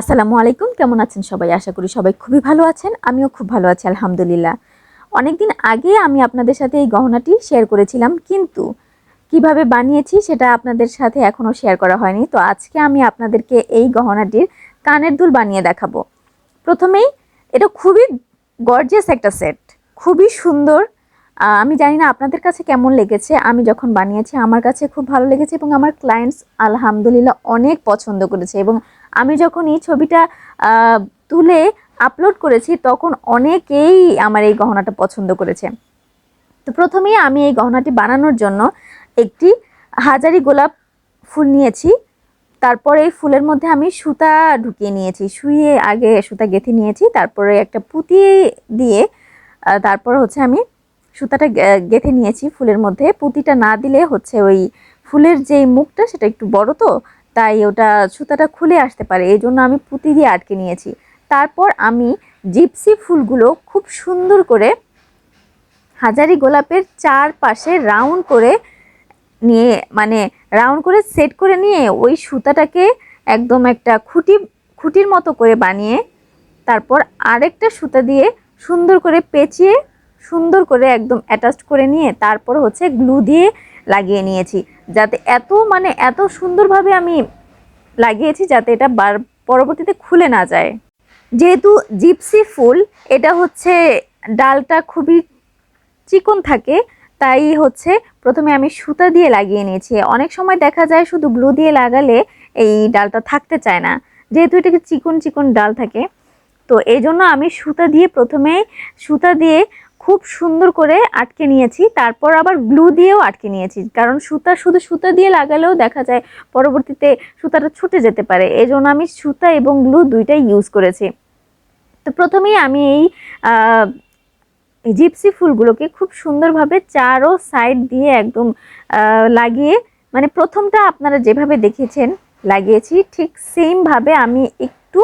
আসসালামু আলাইকুম, কেমন আছেন সবাই? আশা করি সবাই খুবই ভালো আছেন, আমিও খুব ভালো আছি, আলহামদুলিল্লাহ। অনেকদিন আগে আমি আপনাদের সাথে এই গহনাটি শেয়ার করেছিলাম, কিন্তু কীভাবে বানিয়েছি সেটা আপনাদের সাথে এখনও শেয়ার করা হয়নি। তো আজকে আমি আপনাদেরকে এই গহনাটির কানের দুল বানিয়ে দেখাবো। প্রথমেই এটা খুবই গর্জিয়াস একটা সেট খুবই সুন্দর। আমি জানি না আপনাদের কাছে কেমন লেগেছে, আমি যখন বানিয়েছি আমার কাছে খুব ভালো লেগেছে এবং আমার ক্লায়েন্টস আলহামদুলিল্লাহ অনেক পছন্দ করেছে এবং আমি যখন এই ছবিটা তুলে আপলোড করেছি, তখন অনেকেই আমার এই গহনাটা পছন্দ করেছে। তো প্রথমেই আমি এই গহনাটি বানানোর জন্য একটি হাজারি গোলাপ ফুল নিয়েছি। তারপরে এই ফুলের মধ্যে আমি সুতা ঢুকিয়ে নিয়েছি। শুয়ে আগে সুতা গেঁথে নিয়েছি, তারপরে একটা পুঁতি দিয়ে তারপর হচ্ছে আমি সুতাটা গেঁথে নিয়েছি ফুলের মধ্যে। পুঁতিটা না দিলে হচ্ছে ওই ফুলের যেই মুখটা, সেটা একটু বড় তো তাই ওটা সুতাটা খুলে আসতে পারে, এই জন্য আমি পুঁতি দিয়ে আটকে নিয়েছি। তারপর আমি জিপসি ফুলগুলো খুব সুন্দর করে হাজারি গোলাপের চারপাশে রাউন্ড করে নিয়ে মানে রাউন্ড করে সেট করে নিয়ে ওই সুতাটাকে একদম একটা খুঁটি, খুঁটির মতো করে বানিয়ে তারপর আরেকটা সুতা দিয়ে সুন্দর করে পেঁচিয়ে, সুন্দর করে একদম অ্যাটাচ করে নিয়ে তারপর হচ্ছে গ্লু দিয়ে লাগিয়ে নিয়েছি। যাতে এত মানে এত সুন্দরভাবে আমি লাগিয়েছি যাতে এটা বার, পরবর্তীতে খুলে না যায়। যেহেতু জিপসি ফুল, এটা হচ্ছে ডালটা খুবই চিকন থাকে, তাই হচ্ছে প্রথমে আমি সুতা দিয়ে লাগিয়ে নিয়েছি। অনেক সময় দেখা যায় শুধু গ্লু দিয়ে লাগালে এই ডালটা থাকতে চায় না। যেহেতু এটাকে চিকন চিকন ডাল থাকে, তো এই জন্য আমি সুতা দিয়ে প্রথমে সুতা দিয়ে খুব সুন্দর করে আটকে নিয়েছি। তারপর আবার গ্লু দিয়েও আটকে নিয়েছি। কারণ সুতা শুধু সুতা দিয়ে লাগালেও দেখা যায় পরবর্তীতে সুতাটা ছুটে যেতে পারে। এই জন্য আমি সুতা এবং গ্লু দুইটাই ইউজ করেছি। তো প্রথমেই আমি এই জিপসি ফুলগুলোকে খুব সুন্দরভাবে চারো সাইড দিয়ে একদম লাগিয়ে মানে প্রথমটা আপনারা যেভাবে দেখেছেন, লাগিয়েছি, ঠিক সেমভাবে আমি একটু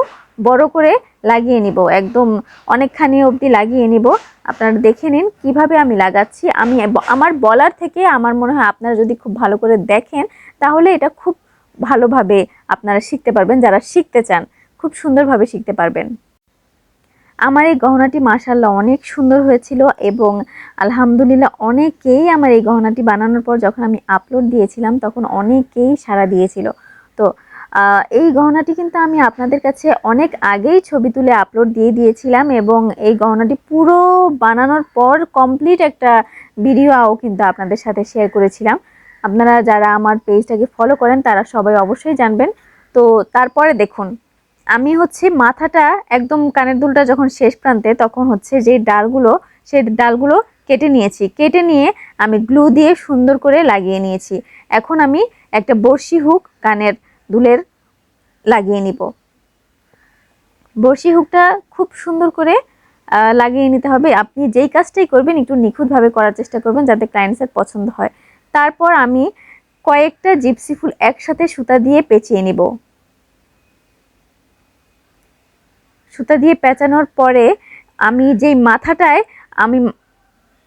বড় করে লাগিয়ে নিব। একদম অনেকখানি অবধি লাগিয়ে নিব। আপনারা দেখে নিন কীভাবে আমি লাগাচ্ছি। আমি আমার বলার থেকে আমার মনে হয় আপনারা যদি খুব ভালো করে দেখেন, তাহলে এটা খুব ভালোভাবে আপনারা শিখতে পারবেন। যারা শিখতে চান, খুব সুন্দরভাবে শিখতে পারবেন। আমার এই গহনাটি মাসাল্লাহ অনেক সুন্দর হয়েছিল এবং আলহামদুলিল্লাহ অনেকেই আমার এই গহনাটি বানানোর পর যখন আমি আপলোড দিয়েছিলাম, তখন অনেকেই সাড়া দিয়েছিল। তো এই গহনাটি কিন্তু আমি আপনাদের কাছে অনেক আগেই ছবি তুলে আপলোড দিয়ে দিয়েছিলাম এবং এই গহনাটি পুরো বানানোর পর কমপ্লিট একটা ভিডিওও কিন্তু আপনাদের সাথে শেয়ার করেছিলাম। আপনারা যারা আমার পেজটাকে ফলো করেন, তারা সবাই অবশ্যই জানবেন। তো তারপরে দেখুন, আমি হচ্ছে মাথাটা একদম কানের দুলটা যখন শেষ প্রান্তে, তখন হচ্ছে যে ডালগুলো সেই ডালগুলো কেটে নিয়েছি। কেটে নিয়ে আমি গ্লু দিয়ে সুন্দর করে লাগিয়ে নিয়েছি। এখন আমি একটা বড়শি হুক কানের দুলের লাগিয়ে নিব। বড়শি হুকটা খুব সুন্দর করে লাগিয়ে নিতে হবে। আপনি যেই কাজটাই করবেন, একটু নিখুঁতভাবে করার চেষ্টা করবেন যাতে ক্লায়েন্টসের পছন্দ হয়। তারপর আমি কয়েকটা জিপসি ফুল একসাথে সুতা দিয়ে পেঁচিয়ে নিব। সুতা দিয়ে পেঁচানোর পরে আমি যেই মাথাটায় আমি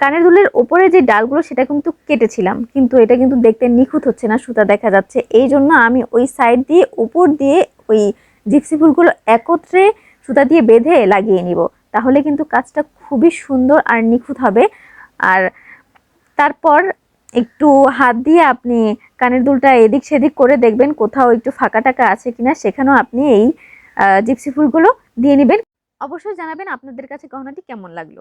কানের দুলের ওপরে যে ডালগুলো, সেটা কিন্তু কেটেছিলাম। কিন্তু এটা কিন্তু দেখতে নিখুঁত হচ্ছে না, সুতা দেখা যাচ্ছে। এই জন্য আমি ওই সাইড দিয়ে, উপর দিয়ে ওই জিপসি ফুলগুলো একত্রে সুতা দিয়ে বেঁধে লাগিয়ে নিব। তাহলে কিন্তু কাজটা খুবই সুন্দর আর নিখুঁত হবে। আর তারপর একটু হাত দিয়ে আপনি কানের দুলটা এদিক সেদিক করে দেখবেন, কোথাও একটু ফাঁকা টাকা আছে কিনা, সেখানেও আপনি এই জিপসি ফুলগুলো দিয়ে নেবেন। অবশ্যই জানাবেন আপনাদের কাছে গহনাটি কেমন লাগল।